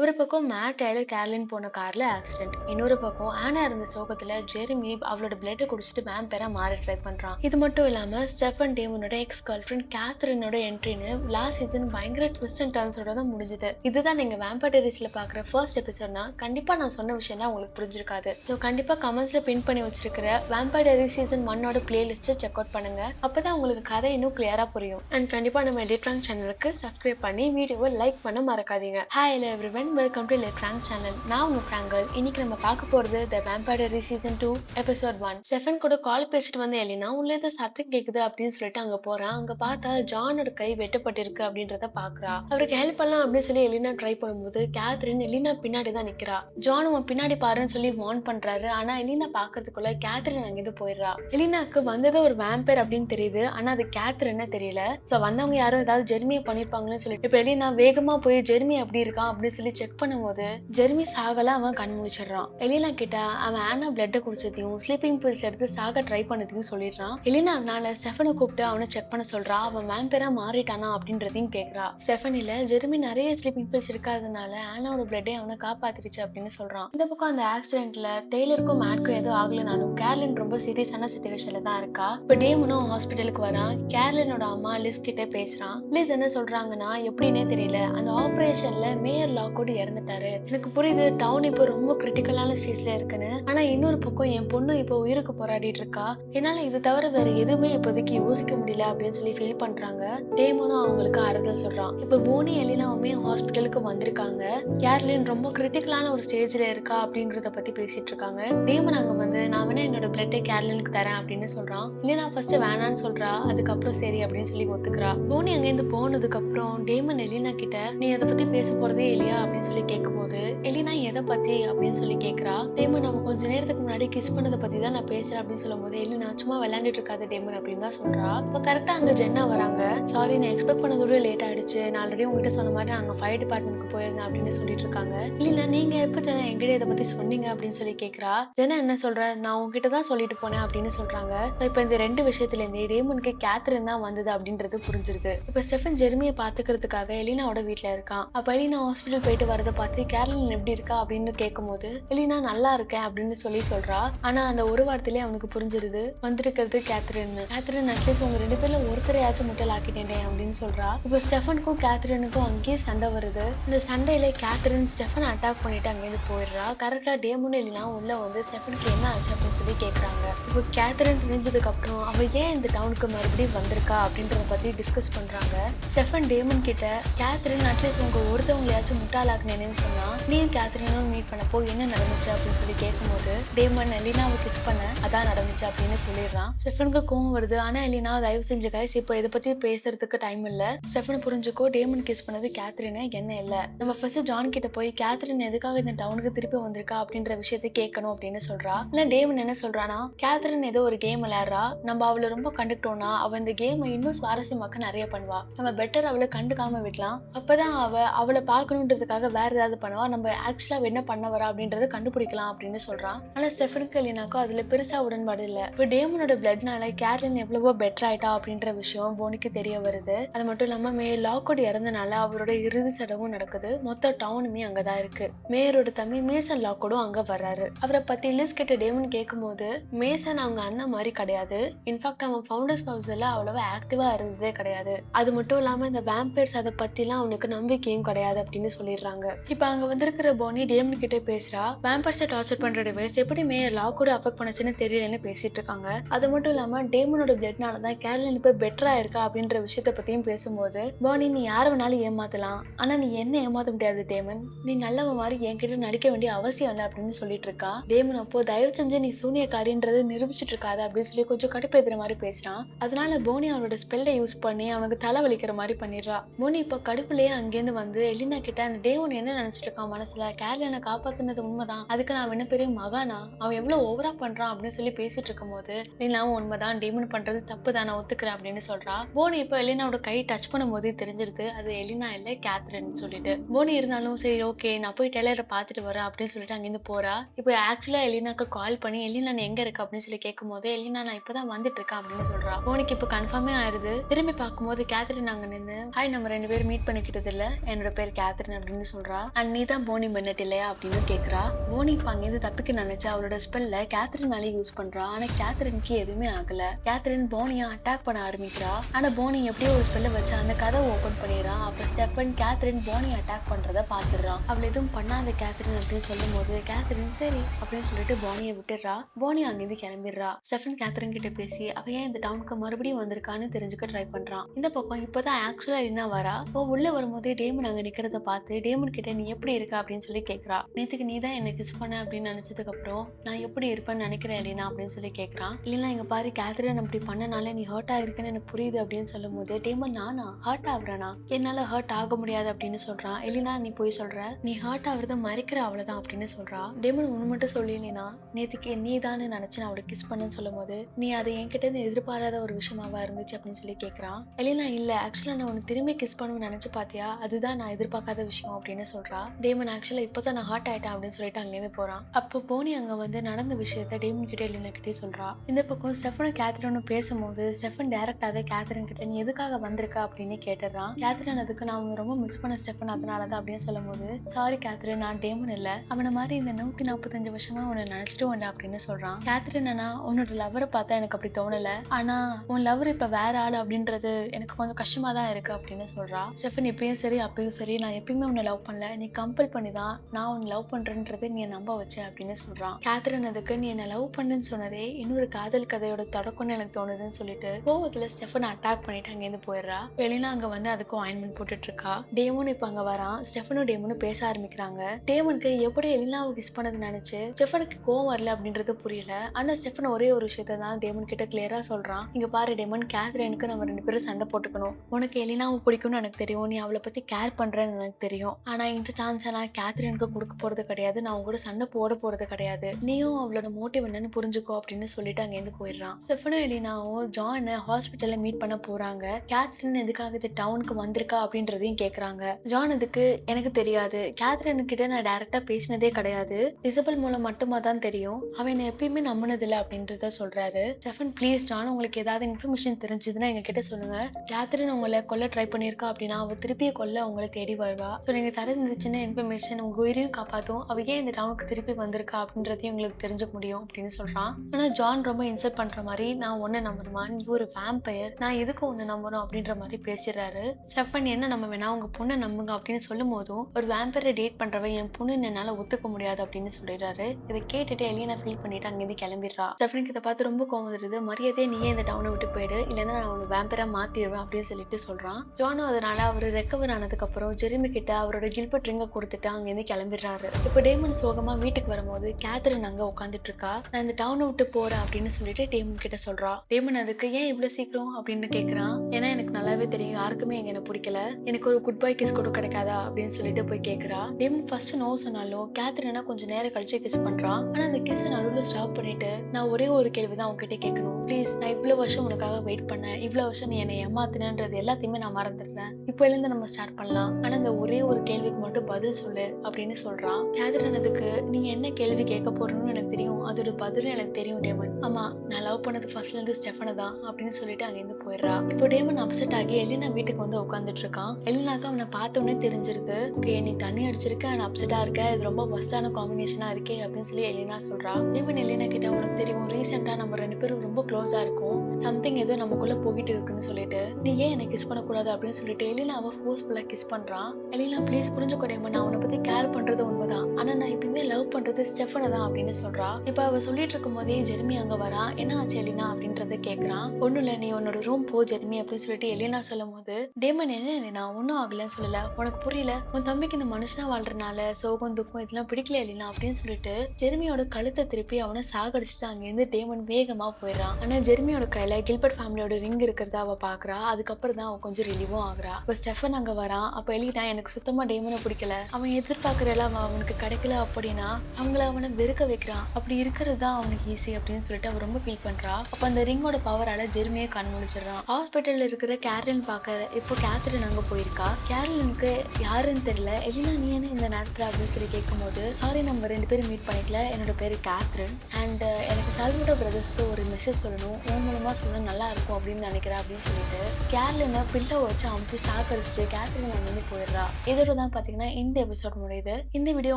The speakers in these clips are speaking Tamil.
ஒரு பக்கம் மேட் டேலர் கேர்லின் போன கார்ல ஆக்சிடென்ட் இன்னொரு பக்கம் ஆனா இருந்த சோகத்துல ஜெரிமி அவளோட பிளட்டை குடிச்சிட்டு வேம்பேரா மாற ட்ரை பண்றான். இது மட்டும் இல்லாம ஸ்டெஃபன் டேமனோட எக்ஸ் கேர்ள் ஃபிரெண்ட் கேத்ரினோட என்ட்ரின்னு லாஸ்ட் சீசன் பயங்கர ட்விஸ்ட் அண்ட் டர்ன்ஸோட தான் முடிஞ்சது. இதுதான் நீங்க வேம்படரிஸ்ல பாக்குற ஃபர்ஸ்ட் எபிசோட்னா கண்டிப்பா நான் சொன்ன விஷயம் தான் உங்களுக்கு புரிஞ்சிருக்காது. ஸோ கண்டிப்பா கமெண்ட்ஸ்ல பின் பண்ணி வச்சிருக்கிற வேம்படரி சீசன் ஒன்னோட பிளேலிஸ்ட்டை செக் அவுட் பண்ணுங்க. அப்பதான் உங்களுக்கு கதை இன்னும் கிளியரா புரியும். அண்ட் கண்டிப்பா நம்ம எலிட்ராங் சேனலுக்கு சப்ஸ்கிரைப் பண்ணி வீடியோவை லைக் பண்ண மறக்காதீங்க. Hi hello every welcome to எலிட்ராங் channel நான் உங்க ஃப்ராங்கல் இன்னைக்கு நம்ம பார்க்க போறது the vampire diaries season two episode one Stefan கூட கால் பேசிட்டு வந்து எலினா உள்ள ஏதோ சத்தம் கேக்குது அப்படின்னு சொல்லிட்டு அங்க போறான். அங்க பார்த்தா ஜானோட கை வெட்டப்பட்டிருக்கு அப்படின்றத பாக்குறா. அவருக்கு ஹெல்ப் பண்ணலாம் அப்படின்னு சொல்லி எலினா ட்ரை பண்ணும்போது கேத்ரின் எலினா பின்னாடி தான் நிக்கிறா. ஜான் உன் பின்னாடி பாருன்னு சொல்லி வார்ன் பண்றாரு. ஆனா எலினா பாக்குறதுக்குள்ள கேத்ரின் அங்கிருந்து போயிடுறா. எலினாக்கு வந்தது ஒரு வேம்பேர் அப்படின்னு தெரியுது. ஆனா அது கேத்ரின்னு தெரியல. சோ வந்தவங்க யாரும் ஏதாவது ஜெர்மியை பண்ணிருப்பாங்கன்னு சொல்லிட்டு இப்ப எலினா வேகமா போய் ஜெர்மி அப்படி இருக்கான்? அப்படின்னு சொல்லி செக் பண்ணும்போது ஜெர்மி சாகல அவன் கண் முடிச்சிடுறான். எலினா கிட்ட அவன் ஆனா பிளட்டை குடிச்சதையும் ஸ்லீப்பிங் பில்ஸ் எடுத்து சாக ட்ரை பண்ணதையும் சொல்லிடுறான். எலினா அவனால ஸ்டெஃபனை கூப்பிட்டு அவனை செக் பண்ண சொல்றா. அவன் வேம்பேரா மாறிட்டானா அப்படின்றதையும் கேக்குறா. ஸ்டெஃபனில ஜெர்மி நிறைய ஸ்லீப்பிங் பில்ஸ் இருக்காதனால ஆனாவோட பிளட்டே அவனை காப்பாத்திருச்சு அப்படின்னு சொல்றான். இந்த பக்கம் அந்த ஆக்சிடென்ட்ல டெய்லருக்கும் மேட்க்கும் எதுவும் ஆகலனாலும் கேர்லின் ரொம்ப சீரியஸான சுச்சுவேஷன்ல தான் இருக்கா. இப்ப டேமனும் ஹாஸ்பிட்டலுக்கு வரான். கேர்லினோட அம்மா லிஸ் கிட்ட பேசுறான். லிஸ் என்ன சொல்றாங்கன்னா எப்படின்னே தெரியல. அந்த ஆபரேஷன்ல மேயர் கூட இறந்துட்டாரு. எனக்கு புரியுது டவுன் இப்போ ரொம்ப கிரிட்டிக்கலான ஸ்டேஜ்ல இருக்குன்னு. ஆனா இன்னொரு பக்கம் என் பொண்ணு இப்போ உயிருக்கு போராடிட்டு இருக்கா. என்னால இது தவிர வேற எதுவுமே இப்போதைக்கு யோசிக்க முடியல அப்படின்னு சொல்லி ஃபீல் பண்றாங்க. டேமனும் அவங்களுக்கு ஆறுதல் சொல்றான். இப்ப போனி எலினாவுமே ஹாஸ்பிட்டலுக்கு வந்திருக்காங்க. கேர்லின் ரொம்ப கிரிட்டிக்கலான ஒரு ஸ்டேஜ்ல இருக்கா அப்படிங்கறத பத்தி பேசிட்டு இருக்காங்க. டேமன் அங்க வந்து நான் வேணா என்னோட பிளட்டை கேர்லினுக்கு தரேன் அப்படின்னு சொல்றான். இல்லைனா ஃபர்ஸ்ட் வேணான்னு சொல்றா. அதுக்கப்புறம் சரி அப்படின்னு சொல்லி ஒத்துக்கிறா. போனி அங்கேருந்து போனதுக்கு அப்புறம் டேமன் எலினா கிட்ட நீ அதை பத்தி பேச போறதே இல்லையா? அப்படின்னு சொல்லி கேட்கும்போது எலினா எதை பத்தி? அப்படின்னு சொல்லி கேக்குறா டேமன் நம்ம கொஞ்ச நேரத்துக்கு முன்னாடி கிஸ் பண்ணதை பத்தி தான் நான் பேசுறேன் அப்படின்னு சொல்லும் போது எலினா சும்மா விளையாண்டுட்டு இருக்காது டேமன் அப்படின்னு தான் சொல்றா. இப்போ கரெக்டா அங்க ஜென்னா வராங்க. சாரி நான் எக்ஸ்பெக்ட் பண்ணதோட லேட் ஆயிடுச்சு. நான் ஆல்ரெடி உங்ககிட்ட சொன்ன மாதிரி நாங்க ஃபயர் டிபார்ட்மெண்ட்க்கு போயிருந்தேன் அப்படின்னு சொல்லிட்டு இருக்காங்க. இல்லைன்னா நீங்க எப்ப ஜெனா எங்கிட்ட இதை பத்தி சொன்னீங்க? அப்படின்னு சொல்லி கேக்குறா ஜெனா என்ன சொல்ற? நான் உங்ககிட்ட தான் சொல்லிட்டு போனேன் அப்படின்னு சொல்றாங்க. இப்போ இந்த ரெண்டு விஷயத்துல இருந்து டேமனுக்கு கேத்ரின் தான் வந்தது அப்படின்றது புரிஞ்சிருது. இப்போ ஸ்டெஃபன் ஜெர்மியை பாத்துக்கிறதுக்காக எலினாவோட வீட்ல இருக்கான். அப்ப எலினா ஹாஸ்பிட்டல் போயிட்டு வரதை பார்த்து கேரளின் எப்படி இருக்கா? அப்படின்னு கேட்கும்போது எலினா நல்லா இருக்கேன் அப்படின்னு சொல்லி சொல்றா. ஆனா அந்த ஒரு வார்த்தையிலே அவனுக்கு புரிஞ்சிருது. வந்திருக்கிறது கேத்ரின். கேத்ரின் அட்லீஸ்ட் உங்க ரெண்டு பேர்ல ஒருத்தரையாச்சும் முட்டல் ஆக்கிட்டேன் அப்படின்னு சொல்றா. இப்போ ஸ்டெஃபனுக்கும் கேத்ரினுக்கும் அங்கேயே சண்டை வருது. இந்த சண்டையில கேத்ரின் ஸ்டெஃபன் அட்டாக் பண்ணிட்டு அங்கேருந்து போயிடுறா. கரெக்டா டேமுன்னு இல்லைனா உள்ள வந்து ஸ்டெஃபனுக்கு என்ன ஆச்சு? அப்படின்னு சொல்லி கேட்குறாங்க இப்போ கேத்ரின் தெரிஞ்சதுக்கு அப்புறம் அவ ஏன் இந்த டவுனுக்கு மறுபடியும் வந்திருக்கா? அப்படின்றத பத்தி டிஸ்கஸ் பண்றாங்க. ஸ்டெஃபன் டேமன் கிட்ட கேத்ரின் அட்லீஸ்ட் உங்க ஒருத்தவங்களையாச்சும் முட்டாளாக்குனேன்னு சொன்னா நீயும் கேத்ரினும் மீட் பண்ணப்போ என்ன நடந்துச்சு அப்படின்னு சொல்லி கேட்கும்போது டேமன் எலினாவை கிஸ் பண்ண அதான் நடந்துச்சு அப்படின்னு சொல்லிடுறான். ஸ்டெஃபனுக்கு கோவம் வருது. ஆனா எலினா தயவு செஞ்சு கைஸ் இப்போ இதை பத்தி பேசுறதுக்கு டைம் இல்ல. ஸ்டெஃபன் புரிஞ்சுக்கோ டேமன் கிஸ் பண்ணது கேத்ரின் என்ன இல்ல. நம்ம ஃபர்ஸ்ட் ஜான் கிட்ட போய் கேத்ரின் எதுக்காக இந்த டவுனுக்கு திருப்பி வந்திருக்கா? அப்படின்ற விஷயத்தை கேட்கணும் அப்படின்னு சொல்றா. இல்ல டேமன் என்ன சொல்றானா கேத்ரின் ஏதோ ஒரு கேம் விளையாடுறா. நம்ம அவளை ரொம்ப கண்டுக்கிட்டோம்னா அவ இந்த கேமை இன்னும் சுவாரஸ்யமாக்க நிறைய பண்ணுவா. நம்ம பெட்டர் அவளை கண்டுக்காம விடலாம். அப்பதான் அவ அவளை பார்க்கணுன்றதுக்காக வேற ஏதாவது பண்ணுவா? நம்ம ஆக்சுவலா என்ன பண்ண வரா அப்படின்றத கண்டுபிடிக்கலாம் அப்படின்னு சொல்றான் ஆனா ஸ்டெஃபனுக்கு இல்லைனாக்கோ அதுல பெருசா உடன்பாடு இல்ல. இப்போ டேமனோட பிளட்னால கேர்லின் எவ்வளவோ பெட்டர் ஆயிட்டா அப்படின்ற விஷயம் போனிக்கு தெரிய வருது. அது மட்டும் இல்லாம மே லாக்கோட் இறந்தனால அவரோட இறுதி சடங்கும் நடக்குது. மொத்த டவுனுமே அங்கதான் இருக்கு. மேயரோட தம்பி மேசன் லாக்கோடும் அங்க வர்றாரு. அவரை பத்தி லிஸ் கிட்ட டேமன் கேட்கும்போது மேசன் அவங்க அண்ணன் மாதிரி கிடையாது. இன்ஃபேக்ட் அவன் ஃபவுண்டர்ஸ் ஹவுஸ்ல அவ்வளவா ஆக்டிவா இருந்ததே கிடையாது. அது மட்டும் இல்லாம இந்த வேம்பையர்ஸ் அதை பத்திலாம் அவனுக்கு நம்பிக்கையும் கிடையாது அப்படின்னு சொல்லிடுறான் பண்றாங்க இப்ப அங்க வந்திருக்கிற போனி டேமன் கிட்ட பேசுறா. வேம்பர்ஸை டார்ச்சர் பண்ற டிவைஸ் எப்படி மேயர் லா கூட அஃபெக்ட் பண்ணுச்சுன்னு தெரியலன்னு பேசிட்டு இருக்காங்க. அது மட்டும் இல்லாம டேமனோட பிளட்னால தான் கேரளின் இப்ப பெட்டரா இருக்கா அப்படின்ற விஷயத்த பத்தியும் பேசும்போது போனி நீ யார வேணாலும் ஏமாத்தலாம். ஆனா நீ என்ன ஏமாத்த முடியாது டேமன் நீ நல்லவ மாதிரி என்கிட்ட நடிக்க வேண்டிய அவசியம் இல்லை அப்படின்னு சொல்லிட்டு இருக்கா. டேமன் அப்போ தயவு செஞ்சு நீ சூனியக்காரின்றதை நிரூபிச்சிட்டு இருக்காத அப்படின்னு சொல்லி கொஞ்சம் கடுப்பேத்துற மாதிரி பேசுறான். அதனால போனி அவனோட ஸ்பெல்லை யூஸ் பண்ணி அவனுக்கு தலை வலிக்கிற மாதிரி பண்ணிடுறா. போனி இப்போ கடுப்புலயே அங்கேருந்து வந்து எலினா கிட்ட அந்த டேவன் என்ன நினைச்சிட்டு இருக்கான் மனசுல? கேரள கேர்லனை காப்பாத்துனது உண்மைதான். அதுக்கு நான் என்ன பெரிய மகானா? அவன் எவ்வளவு ஓவரா பண்றான் அப்படின்னு சொல்லி பேசிட்டு இருக்கும்போது லீனாவும் உண்மைதான். டேமன் பண்றது தப்பு தான். நான் ஒத்துக்கிறேன் அப்படின்னு சொல்றா. போனி இப்போ எலினாவோட கை டச் பண்ணும் போதே தெரிஞ்சிருது. அது எலினா இல்ல கேத்ரின் சொல்லிட்டு. போனி இருந்தாலும் சரி ஓகே நான் போய் டெய்லரை பார்த்துட்டு வரேன் அப்படின்னு சொல்லிட்டு அங்கிருந்து போறா. இப்போ ஆக்சுவலா எலினாக்கு கால் பண்ணி எலினா நீ எங்க இருக்க? அப்படின்னு சொல்லி கேட்கும் போது எலினா நான் இப்பதான் வந்துட்டு இருக்கேன் அப்படின்னு சொல்றா. போனிக்கு இப்போ கன்ஃபார்மே ஆயிருது. திரும்பி பார்க்கும்போது கேத்ரின் அங்க நின்னு ஹாய் நம்ம ரெண்டு பேரும் மீட் பண்ணிக்கிட்டது இல்ல. என்னோட பேர் கேத்ரின் அப்படின்னு சொல்றா? அண்ட் நீ தான் போனி மின்னட் இல்லையா அப்படின்னு கேக்குறா. போனி இப்போ அங்கேருந்து தப்பிக்க நினைச்சா அவளோட ஸ்பெல்ல கேத்ரின் மேலே யூஸ் பண்றா. ஆனா கேத்ரினுக்கு எதுவுமே ஆகல. கேத்ரின் போனியா அட்டாக் பண்ண ஆரம்பிக்கிறா. ஆனா போனி எப்படியோ ஒரு ஸ்பெல்ல வச்சு அந்த கதை ஓபன் பண்ணிடுறான் அப்ப ஸ்டெஃபன் கேத்ரின் போனி அட்டாக் பண்றத பாத்துடுறான் அவள் எதுவும் பண்ணாத கேத்ரின் அப்படின்னு சொல்லும் போது கேத்ரின் சரி அப்படின்னு சொல்லிட்டு போனியை விட்டுடுறா. போனி அங்கிருந்து கிளம்பிடுறா. ஸ்டெஃபன் கேத்ரின் கிட்ட பேசி அவ ஏன் இந்த டவுனுக்கு மறுபடியும் வந்திருக்கான்னு தெரிஞ்சுக்க ட்ரை பண்றான் இந்த பக்கம் இப்பதான் ஆக்சுவலா என்ன வரா? இப்போ உள்ள வரும்போதே டேமன் அங்க நிக்கிறத பார்த்து டேமன் கிட்ட நீ எப்படி இருக்க அப்படின்னு சொல்லி கேக்குறா. நேத்துக்கு நீ தான் என்ன கிஸ் பண்ண அப்படின்னு நினைச்சதுக்கு அப்புறம் நான் எப்படி இருப்பேன்னு நினைக்கிறேன் இல்லைனா அப்படின்னு சொல்லி கேக்குறான் இல்லைனா இங்க பாரு கேத்ரின் அப்படி பண்ணனால நீ ஹர்ட் ஆயிருக்குன்னு எனக்கு புரியுது அப்படின்னு சொல்லும் போது டேமன் நானா? ஹர்ட் ஆகுறேனா? என்னால ஹர்ட் ஆக முடியாது அப்படின்னு சொல்றான் இல்லைனா நீ போய் சொல்ற நீ ஹர்ட் ஆகுறத மறைக்கிற அவ்வளவுதான் அப்படின்னு சொல்றா. டேமன் உன் மட்டும் சொல்லினா நேத்துக்கு நீ தானே நினைச்சு நான் அவளை கிஸ் பண்ணேன்னு சொல்லும் போது நீ அதை என்கிட்ட இருந்து எதிர்பாராத ஒரு விஷயமாவா இருந்துச்சு அப்படின்னு சொல்லி கேக்குறான் எலினா இல்ல ஆக்சுவலா நான் உன்னை திரும்பி கிஸ் பண்ணணும்னு நினைச்சு பாத்தியா அதுதான் நான் எதிர்பார்க்காத விஷயம் அப்படின்னு சொல்றா. டேமன் ஆக்சுவலா இப்பதான் நான் ஹார்ட் ஆயிட்டேன் அப்படின்னு சொல்லிட்டு அங்கேருந்து போறான். அப்போ போனி அங்க வந்து நடந்த விஷயத்த டேமன் கிட்டே எலினா கிட்டே சொல்றா. இந்த பக்கம் ஸ்டெஃபனும் கேத்ரினும் பேசும்போது ஸ்டெஃபன் டைரக்டாவே கேத்ரின் கிட்ட நீ எதுக்காக வந்திருக்க? அப்படின்னு கேட்டுறான் கேத்ரின் அதுக்கு நான் ரொம்ப மிஸ் பண்ண ஸ்டெஃபன் அதனாலதான் அப்படின்னு சொல்லும்போது சாரி கேத்ரின் நான் டேமன் இல்ல. அவனை மாதிரி இந்த நூத்தி நாற்பத்தஞ்சு வருஷமா உன்னை நினைச்சிட்டு வந்தேன் அப்படின்னு சொல்றான். கேத்ரின் அண்ணா உன்னோட லவரை பார்த்தா எனக்கு அப்படி தோணல. ஆனா உன் லவர் இப்ப வேற ஆள் அப்படின்றது எனக்கு கொஞ்சம் கஷ்டமா தான் இருக்கு அப்படின்னு சொல்றா. ஸ்டெஃபன் இப்பயும் சரி அப்பயும் சரி. நான் எப்பயுமே உன்னை லவ் பண்ணல. நீ கம்பல் பண்ணி தான் நான் உன்னை லவ் பண்றேன்றது நீ நம்ப வச்ச அப்படின்னு சொல்றான். கேத்ரின் அதுக்கு நீ என்ன லவ் பண்ணுன்னு சொன்னதே இன்னொரு காதல் கதையோட தொடக்கம்னு எனக்கு தோணுதுன்னு சொல்லிட்டு கோவத்துல ஸ்டெஃபன் அட்டாக் பண்ணிட்டு அங்கேருந்து போயிடுறா. வெளினா அங்க வந்து அதுக்கும் ஆயின்மெண்ட் போட்டுட்டு இருக்கா டேமோன் இப்ப அங்க வரான். ஸ்டெஃபனும் டேமோனும் பேச ஆரம்பிக்கிறாங்க. டேமனுக்கு எப்படி எலினாவை கிஸ் பண்ணது நினைச்சு ஸ்டெஃபனுக்கு கோவம் வரல அப்படின்றது புரியல. ஆனா ஸ்டெஃபன் ஒரே ஒரு விஷயத்த தான் டேமன் கிட்ட கிளியரா சொல்றான். இங்க பாரு டேமன் கேத்ரினுக்கு நம்ம ரெண்டு பேரும் சண்டை போட்டுக்கணும். உனக்கு எலினாவை பிடிக்கும்னு எனக்கு தெரியும். நீ அவளை பத்தி கேர் பண்றேன்னு எனக்கு தெரியும். ஆனால் இந்த சான்ஸ் நான் கேத்ரினுக்கு கொடுக்க போகிறது கிடையாது. நான் அவங்க கூட சண்டை போட போகிறது கிடையாது. நீயும் அவளோட மோட்டிவ் என்னன்னு புரிஞ்சுக்கோ அப்படின்னு சொல்லிட்டு அங்கேருந்து போயிடுறான். ஸ்டெஃபனும் எலினாவும் ஜானை ஹாஸ்பிட்டலில் மீட் பண்ண போகிறாங்க கேத்ரின் எதுக்காக இது டவுனுக்கு வந்திருக்கா அப்படின்றதையும் கேட்குறாங்க ஜான் இதுக்கு எனக்கு தெரியாது. கேத்ரின் கிட்ட நான் டேரெக்டாக பேசினதே கிடையாது. இசபல் மூலம் மட்டுமா தான் தெரியும். அவன் என்னை எப்பயுமே நம்பினதில்லை அப்படின்றத சொல்கிறாரு ஸ்டெஃபன் ப்ளீஸ் ஜான் உங்களுக்கு ஏதாவது இன்ஃபர்மேஷன் தெரிஞ்சதுன்னா எங்ககிட்ட சொல்லுங்கள் கேத்ரின் உங்களை கொல்ல ட்ரை பண்ணியிருக்கா அப்படின்னா அவள் திருப்பி கொல்ல உங்களை தேடி வருவா. ஸோ நீங்க தர இந்த சின்ன இன்ஃபர்மேஷன் உங்கள் உயிரையும் காப்பாற்றும் அவ ஏன் இந்த டவுனுக்கு திருப்பி வந்திருக்கா அப்படின்றதையும் உங்களுக்கு தெரிஞ்சுக்க முடியும் அப்படின்னு சொல்கிறான் ஆனால் ஜான் ரொம்ப இன்சல்ட் பண்ணுற மாதிரி நான் ஒன்று நம்பணுமா? நீ ஒரு வேம்பயர் நான் எதுக்கு ஒன்று நம்பணும்? அப்படின்ற மாதிரி பேசிடுறாரு. ஸ்டெஃபன் என்ன நம்ம வேணா உங்கள் பொண்ணை நம்புங்க. அப்படின்னு சொல்லும் போதும் ஒரு வேம்பரை டேட் பண்ணுறவன் என் பொண்ணு என்னால் ஒத்துக்க முடியாது. அப்படின்னு சொல்லிடுறாரு. இதை கேட்டுட்டு எலியனா ஃபீல் பண்ணிட்டு அங்கேருந்து கிளம்பிடுறா. ஸ்டெஃபனுக்கு இதை பார்த்து ரொம்ப கோவம் வருது. மரியாதையே நீயே இந்த டவுனை விட்டு போயிடு? இல்லைன்னா நான் அவனை வேம்பரை மாற்றிடுவேன் அப்படின்னு சொல்லிட்டு சொல்கிறான் ஜானும் அதனால அவர் ரெக்கவர் ஆனதுக்கப்புறம் ஜெருமி ஜெரிமி கிட்ட அவரோட கில்பர்ட் ரிங்கை கொடுத்துட்டு அங்கேருந்து கிளம்பிடுறாரு. இப்போ டேமன் சோகமாக வீட்டுக்கு வரும்போது கேத்ரின் அங்கே உட்காந்துட்டு இருக்கா நான் இந்த டவுனை விட்டு போகிறேன் அப்படின்னு சொல்லிட்டு டேமன் கிட்ட சொல்றா. டேமன் அதுக்கு ஏன் இவ்வளோ சீக்கிரம்? அப்படின்னு கேட்குறான் ஏன்னா எனக்கு நல்லாவே தெரியும். யாருக்குமே எங்க என்ன பிடிக்கல. எனக்கு ஒரு குட் பை கிஸ் கூட கிடைக்காதா? அப்படின்னு சொல்லிட்டு போய் கேட்குறா டேமன் ஃபர்ஸ்ட் நோ சொன்னாலும் கேத்ரினா கொஞ்சம் நேரம் கழிச்சு கிஸ் பண்றான் ஆனால் அந்த கிஸ் நடுவில் ஸ்டாப் பண்ணிட்டு நான் ஒரே ஒரு கேள்வி தான் உங்ககிட்ட கேட்கணும் ப்ளீஸ் நான் இவ்வளோ வருஷம் உனக்காக வெயிட் பண்ணேன். இவ்வளோ வருஷம் நீ என்னை ஏமாத்தினன்றது எல்லாத்தையுமே நான் மறந்துடுறேன். இப்போ நம்ம ஸ்டார்ட் பண்ணலாம். ஆனால் அந்த ஒரே ஒரு கேள்விக்கு மட்டும் பதில் சொல்லு அப்படின்னு சொல்றான். கேத்ரின் அதுக்கு நீ என்ன கேள்வி கேட்க போறேன்னு எனக்கு தெரியும். அதோட பதிலும் எனக்கு தெரியும் டேமன் ஆமா நான் லவ் பண்ணது ஃபர்ஸ்ட்ல இருந்து ஸ்டெஃபனை தான் அப்படின்னு சொல்லிட்டு அங்கேருந்து போயிடுறா. இப்போ டேமன் அப்செட் ஆகி எலினா வீட்டுக்கு வந்து உட்காந்துட்டு இருக்கான் எலினாக்கு அவனை பார்த்தோன்னே தெரிஞ்சிருது. ஓகே நீ தண்ணி அடிச்சிருக்க அண்ட் அப்செட்டா இருக்க இது ரொம்ப ஒஸ்டான காம்பினேஷனாக இருக்கே அப்படின்னு சொல்லி எலினா சொல்றா. டேமன் எலினா கிட்ட உனக்கு தெரியும் ரீசெண்டாக நம்ம ரெண்டு பேரும் ரொம்ப க்ளோஸாக இருக்கும். சம்திங் ஏதோ நமக்குள்ளே போகிட்டு இருக்குன்னு சொல்லிட்டு. நீ ஏன் என்னை கிஸ் பண்ணக்கூடாது? அப்படின்னு சொல்லிட்டு எலினாவை ஃபோர்ஸ்ஃபுல்லாக கிஸ் பண்ணுறான் எலினா ப்ளீஸ் புரிஞ்சுக்கோ டேமன் நான் உன்னை பற்றி கேர் பண்ணுறது உண்மைதான். ஆனால் நான் எப்பயுமே லவ் பண்ணுறது ஸ்டெஃபனை தான் அப்படின்னு சொல்கிறா இப்ப அவள் சொல்லிட்டு இருக்கும் போதே ஜெர்மி அங்க வரா? என்ன ஆச்சு எலினா அப்படின்றத கேக்குறான். ஒன்றும் இல்ல நீ உன்னோட ரூம் போ ஜெர்மி அப்படின்னு சொல்லிட்டு எலினா சொல்லும் போது டேமன் என்ன நான் ஒன்னும் ஆகலன்னு சொல்லல. உனக்கு புரியல? உன் தம்பிக்கு இந்த மனுஷனா வாழ்றதுனால சோகம் துக்கம் இதெல்லாம் பிடிக்கல எலினா? அப்படின்னு சொல்லிட்டு ஜெர்மியோட கழுத்தை திருப்பி அவனை சாகடிச்சுட்டு அங்கேருந்து டேமன் வேகமா போயிடுறான். ஆனா ஜெர்மியோட கையில கில்பர்ட் ஃபேமிலியோட ரிங் இருக்கிறதா அவ பாக்குறா. அதுக்கப்புறம் தான் அவன் கொஞ்சம் ரிலீவும் ஆகுறா. இப்ப ஸ்டெஃபன் அங்க வரான். அப்ப எலினா எனக்கு சுத்தமா டேமனை பிடிக்கல. அவன் எதிர்பார்க்கிற எல்லாம் அவன் அவனுக்கு கிடைக்கல அப்படின்னா அவங்கள அவனை வெறுக்க வைக்கிறான். அப்படி இருக்கிறது தான் அவனுக்கு ஈஸி அப்படின்னு சொல்லிட்டு அவ ரொம்ப ஃபீல் பண்றா. அப்ப அந்த ரிங்கோட பவரால ஜெர்மியை கண் முடிச்சிடறான் ஹாஸ்பிட்டல்ல இருக்கிற கேரளின் பார்க்க இப்போ கேத்ரின் அங்க போயிருக்கா? கேரளினுக்கு யாருன்னு தெரியல. எலினா நீ என்ன இந்த நேரத்துல அப்படின்னு சொல்லி கேட்கும்போது சாரி நம்ம ரெண்டு பேரும் மீட் பண்ணிக்கல. என்னோட பேரு கேத்ரின் அண்ட் எனக்கு சால்வடோ பிரதர்ஸ்க்கு ஒரு மெசேஜ் சொல்லணும். உன் மூலமா சொன்னா நல்லா இருக்கும் அப்படின்னு நினைக்கிறேன் அப்படின்னு சொல்லிட்டு கேர்லினை பில்லை வச்சு அமுத்தி சாக்கரிச்சுட்டு கேத்ரின் வந்து போயிடுறா. இதோட தான் பாத்தீங்கன்னா இந்த எபிசோட் முடியுது. இந்த வீடியோ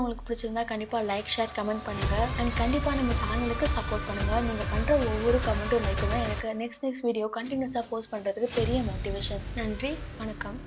உங்களுக்கு பிடிச்சிருந்தா கண்டிப்பா லைக் ஷேர் கமெண்ட் பண்ணுங்க. அண்ட் கண்டிப்பா நம்ம சேனலுக்கு சப்போர்ட் பண்ணுங்க. நீங்கள் பண்ணுற ஒவ்வொரு கமெண்ட்டும் லைக்கும் எனக்கு நெக்ஸ்ட் நெக்ஸ்ட் வீடியோ கண்டினியூஸாக போஸ்ட் பண்ணுறதுக்கு பெரிய மோட்டிவேஷன் நன்றி வணக்கம்.